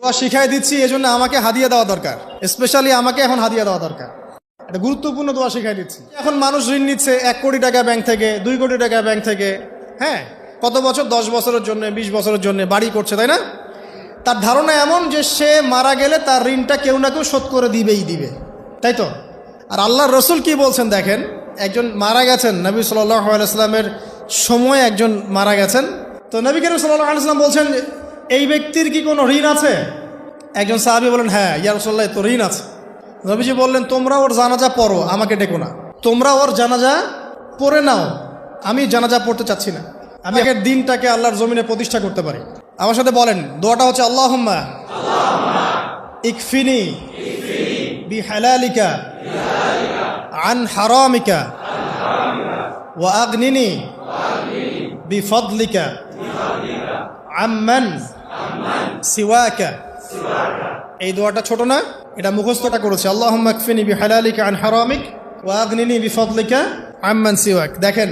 দোয়া শিখাই দিচ্ছি, এজন্য আমাকে হাদিয়া দেওয়া দরকার। স্পেশালি আমাকে এখন হাদিয়া দেওয়া দরকার। এটা গুরুত্বপূর্ণ দোয়া শিখাই দিচ্ছি। এখন মানুষ ঋণ নিচ্ছে এক কোটি টাকা ব্যাংক থেকে, দুই কোটি টাকা ব্যাংক থেকে। হ্যাঁ কত বছর? দশ বছরের জন্য, বিশ বছরের জন্য বাড়ি করছে, তাই না? তার ধারণা এমন যে সে মারা গেলে তার ঋণটা কেউ না কেউ শোধ করে দিবেই দিবে। তাই তো? আর আল্লাহর রসুল কি বলছেন দেখেন? একজন মারা গেছেন, নবী সাল্লাহ আলাইস্লামের সময় একজন মারা গেছেন। তো নবী করিম সাল্লাহ আলাইস্লাম বলছেন এই ব্যক্তির কি কোনো ঋণ আছে? একজন সাহাবি বলেন হ্যাঁ ইয়া রসল্লাহ তো ঋণ আছে। নবীজি বললেন, তোমরা ওর জানাজা পড়ো, আমাকে ডেকো না। তোমরা ওর জানাজা পড়ে নাও, আমি জানাজা পড়তে চাচ্ছি না। আমি আগের দিনটাকে আল্লাহর জমিনে প্রতিষ্ঠা করতে পারি। আমার সাথে বলেন, দোয়াটা হচ্ছে আল্লাহ ইকফিনি বি হালালিকা আন হারামিকা ওয়া বি ফদলিকা আম্মান সিওয়াকা। এই দোয়াটা ছোট না, এটা মুখস্থটা করেছে। আল্লাহ বি হালালিকা আন হারামিক ওয়া আগনিনি বি ফদলিকা আম্মান সিওয়াক। দেখেন